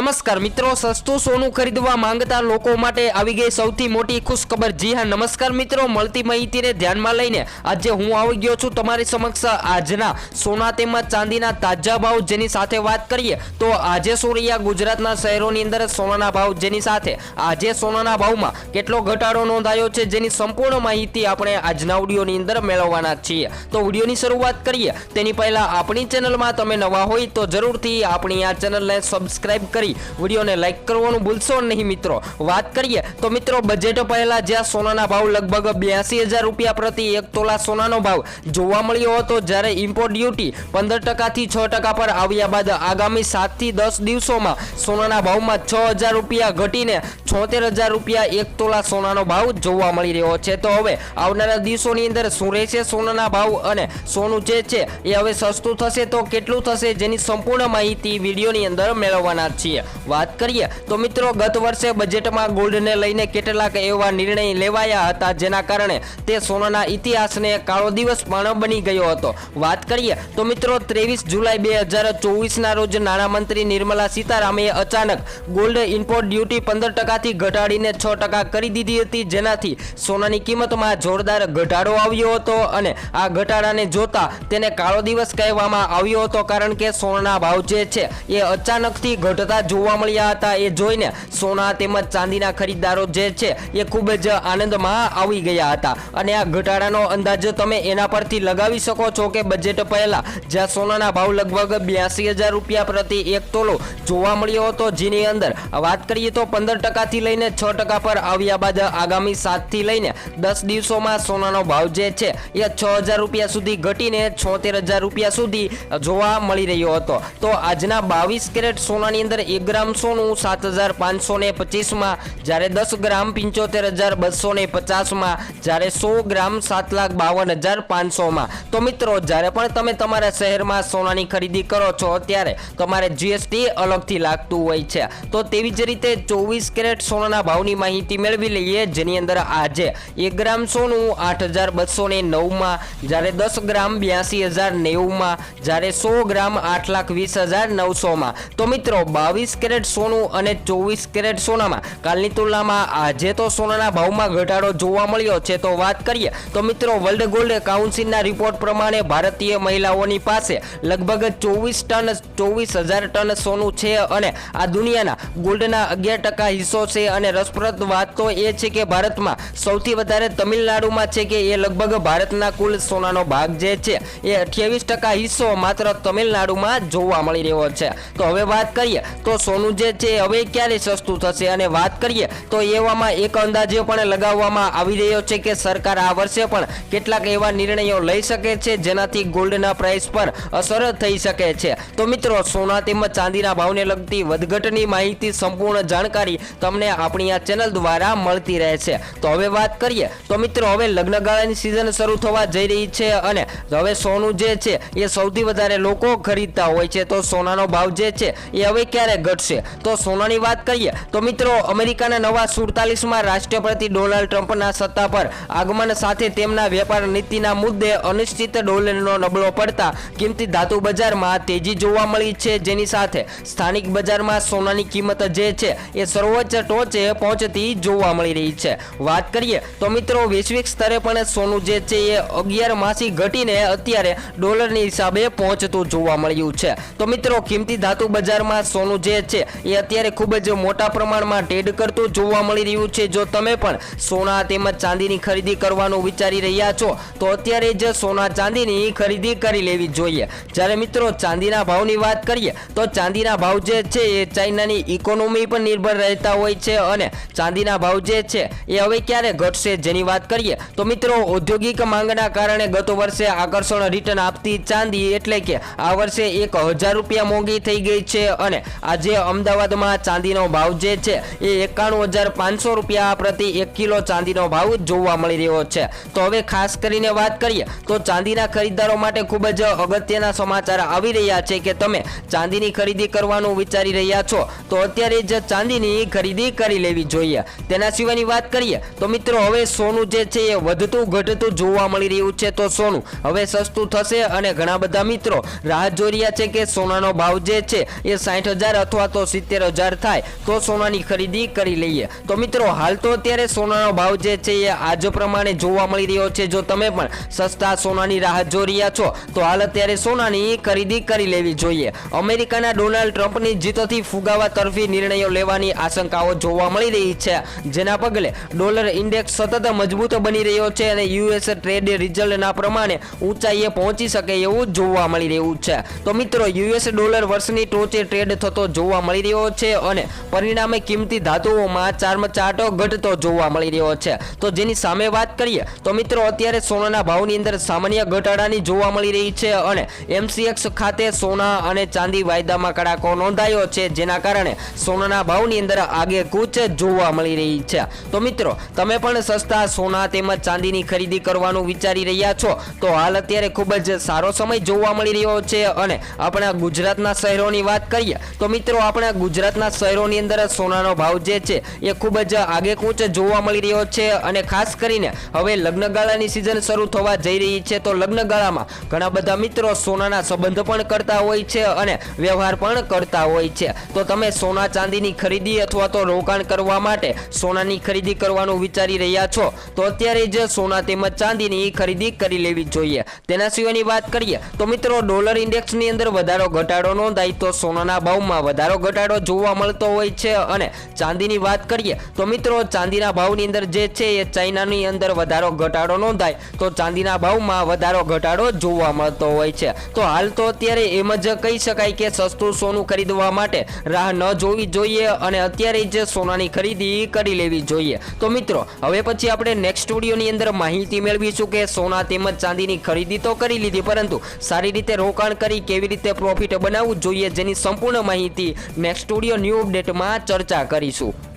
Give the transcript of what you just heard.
નમસ્કાર મિત્રો, સસ્તું સોનું ખરીદવા માંગતા લોકો માટે આવી ગઈ સૌથી મોટી ખુશખબર. જી હા, નમસ્કાર મિત્રો, મળતી માહિતીને ધ્યાનમાં લઈને આજે હું આવી ગયો છું તમારી સમક્ષ. આજના સોના તેમજ ચાંદીના તાજા ભાવ જેની સાથે વાત કરીએ તો આજે સોરિયા ગુજરાતના શહેરોની અંદર સોનાના ભાવ જેની સાથે આજે સોનાના ભાવમાં કેટલો ઘટાડો નોંધાયો છે જેની સંપૂર્ણ માહિતી આપણે આજના ઓડિયોની અંદર મેળવવાના છીએ. તો ઓડિયોની શરૂઆત કરીએ. તેની પહેલાં આપણી ચેનલમાં તમે નવા હોય તો જરૂરથી આપણી આ ચેનલને સબસ્ક્રાઇબ કરી વિડીયોને લાઈક કરવાનું ભૂલશો નહીં મિત્રો. વાત કરીએ તો મિત્રો બજેટ પહેલાં જ્યાં સોનાના ભાવ લગભગ બ્યાસી હજાર રૂપિયા પ્રતિ એક તોલા સોનાનો ભાવ જોવા મળ્યો હતો, જ્યારે ઇમ્પોર્ટ ડ્યુટી પંદર ટકાથી છ ટકા પર આવ્યા બાદ આગામી સાતથી દસ દિવસોમાં સોનાના ભાવમાં છ હજાર રૂપિયા ઘટીને છોતેર હજાર રૂપિયા એક તોલા સોનાનો ભાવ જોવા મળી રહ્યો છે. તો હવે આવનારા દિવસોની અંદર શું રહેશે સોનાના ભાવ અને સોનું જે છે એ હવે સસ્તું થશે તો કેટલું થશે જેની સંપૂર્ણ માહિતી વિડીયોની અંદર મેળવવાના જ છીએ વાત કરીએ, તો મિત્રો, ગત વર્ષે બજેટમાં ગોલ્ડને લઈને કેટલાક એવા નિર્ણય લેવાયા હતા, જેના કારણે તે સોનાના ઇતિહાસને કાળો દિવસ પણ બની ગયો હતો. વાત કરીએ, તો મિત્રો, ત્રેવીસ જુલાઈ બે હજાર ચોવીસના રોજ નાણામંત્રી નિર્મલા સીતારામે અચાનક ગોલ્ડ ઇમ્પોર્ટ ડ્યુટી પંદર ટકાથી ઘટાડીને છ ટકા કરી દીધી હતી, જેનાથી સોનાની કિંમતમાં જોરદાર ઘટાડો આવ્યો હતો અને આ ઘટાડાને જોતા તેને કાળો દિવસ કહેવામાં આવ્યો હતો, કારણ કે સોનાના ભાવ જે છે એ અચાનકથી ઘટતા જોવા મળ્યા હતા. એ જોઈને સોના તેમજ ચાંદીના ખરીદદારો જે છે એ ખૂબ જ આનંદમાં આવી ગયા હતા. અને આ ઘટાડાનો અંદાજ તમે એના પરથી લગાવી શકો છો કે બજેટ પહેલાં જ્યાં સોનાના ભાવ લગભગ બ્યાસી હજાર રૂપિયા પ્રતિ એક તોલો જોવા મળ્યો હતો, જેની અંદર વાત કરીએ તો પંદર ટકાથી લઈને છ ટકા પર આવ્યા બાદ આગામી સાતથી લઈને દસ દિવસોમાં સોનાનો ભાવ જે છે એ છ હજાર રૂપિયા સુધી ઘટીને છોતેર હજાર રૂપિયા સુધી જોવા મળી રહ્યો હતો. તો આજના બાવીસ કેરેટ સોનાની અંદર એક ગ્રામ સોનું, સાત હજાર પાંચસો ને પચીસમાં, જ્યારે દસ ગ્રામ પંચોતેર હજાર બસો ને પચાસમાં, જ્યારે સો ગ્રામ સાત લાખ બાવન હજાર પાંચસોમાં. તો મિત્રો, જ્યારે પણ તમે તમારા શહેરમાં સોનાની ખરીદી કરો છો, ત્યારે તમારે જીએસટી અલગથી લાગતું હોય છે. તો તેવી જ રીતે ચોવીસ કેરેટ સોનાના ભાવની માહિતી મેળવી લઈએ, જેની અંદર આજે એક ગ્રામ સોનું, આઠ હજાર બસો ને નવમાં, જ્યારે દસ ગ્રામ બ્યાસી હજાર નેવુંમાં, જ્યારે સો ગ્રામ આઠ લાખ વીસ હજાર નવસોમાં. તો મિત્રો, બાવીસ કેરેટ સોનું અને ચોવીસ કેરેટ સોનામાં. કાલની તુલનામાં આજે તો સોનાના ભાવમાં ઘટાડો જોવા મળ્યો છે. તો વાત કરીએ તો મિત્રો વર્લ્ડ ગોલ્ડ કાઉન્સિલના રિપોર્ટ પ્રમાણે ભારતીય મહિલાઓની પાસે લગભગ ચોવીસ ટન, ચોવીસ હજાર ટન સોનું છે અને આ દુનિયાના ગોલ્ડના અગિયાર ટકા હિસ્સો છે. અને રસપ્રદ વાત તો એ છે કે ભારતમાં સૌથી વધારે તમિલનાડુમાં છે કે એ લગભગ ભારતના કુલ સોનાનો ભાગ જે છે એ અઠ્યાવીસ ટકા હિસ્સો માત્ર તમિલનાડુમાં જોવા મળી રહ્યો છે. તો હવે વાત કરીએ તો સોનું જે છે, હવે ક્યારે સસ્તું થશે? અને વાત કરીએ તો એવામાં એક અંદાજો પણ લગાવવામાં આવી રહ્યો છે કે સરકાર આ વર્ષે પણ કેટલાક એવા નિર્ણયો લઈ શકે છે, જેનાથી ગોલ્ડના પ્રાઇસ પર અસર થઈ શકે છે. તો મિત્રો, સોના તેમજ ચાંદીના ભાવને લગતી વધઘટની માહિતી સંપૂર્ણ જાણકારી તમને આપણી આ ચેનલ દ્વારા મળતી રહે છે. તો હવે વાત કરીએ. તો મિત્રો, હવે લગ્નગાળાની સિઝન શરૂ થવા જઈ રહી છે અને હવે સોનું જે છે, એ સૌથી વધારે લોકો ખરીદતા હોય છે. તો સોનાનો ભાવ જે છે, એ હવે ક્યારે ઘટશે તો સોનાની વાત કરીએ, તો મિત્રો, અમેરિકાના નવા સુડતાલીસમાં રાષ્ટ્રપતિ ડોનાલ્ડ ટ્રમ્પના સત્તા પર આગમન સાથે તેમના વેપાર નીતિના મુદ્દે અનિશ્ચિત ડોલરનો નબળો પડતા કિંમતી ધાતુ બજારમાં તેજી જોવા મળી છે. જેની સાથે સ્થાનિક બજારમાં સોનાની કિંમત જે છે એ સર્વોચ્ચ ટોચે પહોંચતી જોવા મળી રહી છે. વાત કરીએ, તો મિત્રો, વૈશ્વિક સ્તરે પણ સોનું જે છે એ અગિયાર માસી ઘટીને અત્યારે ડોલરની હિસાબે પહોંચતું જોવા મળ્યું છે. તો મિત્રો, કિંમતી ધાતુ બજારમાં સોનું જે છે. એ અત્યારે ખૂબ જ મોટા પ્રમાણમાં ટ્રેડ કરતું જોવા મળી રહ્યું છે. જો તમે પણ સોના તેમજ ચાંદીની ખરીદી કરવાનું વિચારી રહ્યા છો, તો અત્યારે જ સોના ચાંદીની ખરીદી કરી લેવી જોઈએ. જ્યારે મિત્રો, ચાંદીના ભાવની વાત કરીએ, તો ચાંદીના ભાવ જે છે એ ચાઇનાની ઇકોનોમી પર નિર્ભર રહેતા હોય છે અને ચાંદીના ભાવ જે છે એ હવે ક્યારે ઘટશે જેની વાત કરીએ, તો મિત્રો, ઔદ્યોગિક માંગના કારણે ગત વર્ષે આકર્ષણ રિટર્ન આપતી ચાંદી એટલે કે આ વર્ષે એક હજાર રૂપિયા મોંઘી થઈ ગઈ છે અને આજે અમદાવાદમાં ચાંદીનો ભાવ જે છે એ એકાણું હજાર પાંચસો રૂપિયા પ્રતિ એક કિલો ચાંદીનો ભાવ જોવા મળી રહ્યો છે. તો હવે ખાસ કરીને વાત કરીએ, તો ચાંદીના ખરીદદારો માટે ખૂબ જ અગત્યના સમાચાર આવી રહ્યા છે કે તમે ચાંદીની ખરીદી કરવાનું વિચારી રહ્યા છો, તો અત્યારે જ ચાંદીની ખરીદી કરી લેવી જોઈએ. તેના સિવાયની વાત કરીએ, તો મિત્રો હવે સોનું જે છે એ વધતું ઘટતું જોવા મળી રહ્યું છે તો સોનું હવે સસ્તું થશે અને ઘણા બધા મિત્રો રાહ જોઈ રહ્યા છે કે સોનાનો ભાવ જે છે એ સાઠ હજાર અથવા તો સિત્તેર હજાર થાય, તો સોનાની ખરીદી કરી લઈએ. તો મિત્રો, હાલ તો અત્યારે સોનાનો ભાવ જે છે એ આજ પ્રમાણે જોવા મળી રહ્યો છે. જો તમે પણ સસ્તા સોનાની રાહ જોઈ રહ્યા છો, તો હાલ અત્યારે સોનાની ખરીદી કરી લેવી જોઈએ. અમેરિકાના ડોનાલ્ડ ટ્રમ્પની જીતોથી ફુગાવા તરફી નિર્ણયો લેવાની આશંકાઓ જોવા મળી રહી છે. જેના પગલે ડોલર ઇન્ડેક્સ સતત મજબૂત બની રહ્યો છે અને યુએસ ટ્રેડ રિઝલ્ટના પ્રમાણે ઊંચાઈએ પહોંચી શકે એવું જોવા મળી રહ્યું છે. તો મિત્રો, યુએસ ડોલર વર્ષની ટોચે ટ્રેડ થતો જોવા મળી રહ્યો છે અને પરિણામે કિંમતી ધાતુઓમાં ચારમાં ચાટો ઘટતો જોવા મળી રહ્યો છે. તો જેની સામે વાત કરીએ, તો મિત્રો અત્યારે સોનાના ભાવની અંદર સામાન્ય ઘટાડાની જોવા મળી રહી છે અને એમસીએક્સ ખાતે સોના અને ચાંદી વાયદામાં કડાકો નોંધાયો છે, જેના કારણે સોનાના ભાવની અંદર આગે કૂચ જોવા મળી રહી છે. તો મિત્રો, તમે પણ સસ્તા સોના તેમજ ચાંદીની ખરીદી કરવાનું વિચારી રહ્યા છો, તો હાલ અત્યારે ખૂબ જ સારો સમય જોવા મળી રહ્યો છે અને આપણા ગુજરાતના શહેરોની વાત કરીએ, તો મિત્રો આપણા ગુજરાતના શહેરોની અંદર સોનાનો ભાવ જે છે, એ ખૂબ જ આગેકૂંચ જોવા મળી રહ્યો છે અને ખાસ કરીને હવે લગ્નગાળાની સિઝન શરૂ થવા જઈ રહી છે, તો લગ્નગાળામાં ઘણા બધા મિત્રો સોનાના સંબંધ પણ કરતા હોય છે અને વ્યવહાર પણ કરતા હોય છે. તો તમે સોના ચાંદીની ખરીદી અથવા તો રોકાણ કરવા માટે સોનાની ખરીદી કરવાનું વિચારી રહ્યા છો, તો અત્યારે જ સોના તેમજ ચાંદીની ખરીદી કરી લેવી જોઈએ. તેના સિવાયની વાત કરીએ, તો મિત્રો, ડોલર ઇન્ડેક્સની અંદર વધારો ઘટાડો નોંધાય તો સોનાના ભાવમાં વધારો ઘટાડો જોવા મળતો હોય છે અને ચાંદીની વાત કરીએ તો મિત્રો, ચાંદીના ભાવની અંદર જે છે એ ચાઇનાની અંદર વધારો ઘટાડો નોંધાય તો ચાંદીના ભાવમાં વધારો ઘટાડો જોવા મળતો હોય છે. તો હાલ તો અત્યારે એમ જ કહી શકાય કે સસ્તું સોનું ખરીદવા માટે રાહ ન જોવી જોઈએ અને અત્યારે જ સોનાની ખરીદી કરી લેવી જોઈએ. તો મિત્રો, હવે પછી આપણે નેક્સ્ટ વિડીયોની અંદર માહિતી મેળવીશું કે સોના તેમજ ચાંદીની ખરીદી તો કરી લીધી, પરંતુ સારી રીતે રોકાણ કરી કેવી રીતે પ્રોફિટ બનાવવું જોઈએ જેની સંપૂર્ણ માહિતી નેક્સ્ટ સ્ટુડિયો ન્યૂ અપડેટમાં ચર્ચા કરીશું.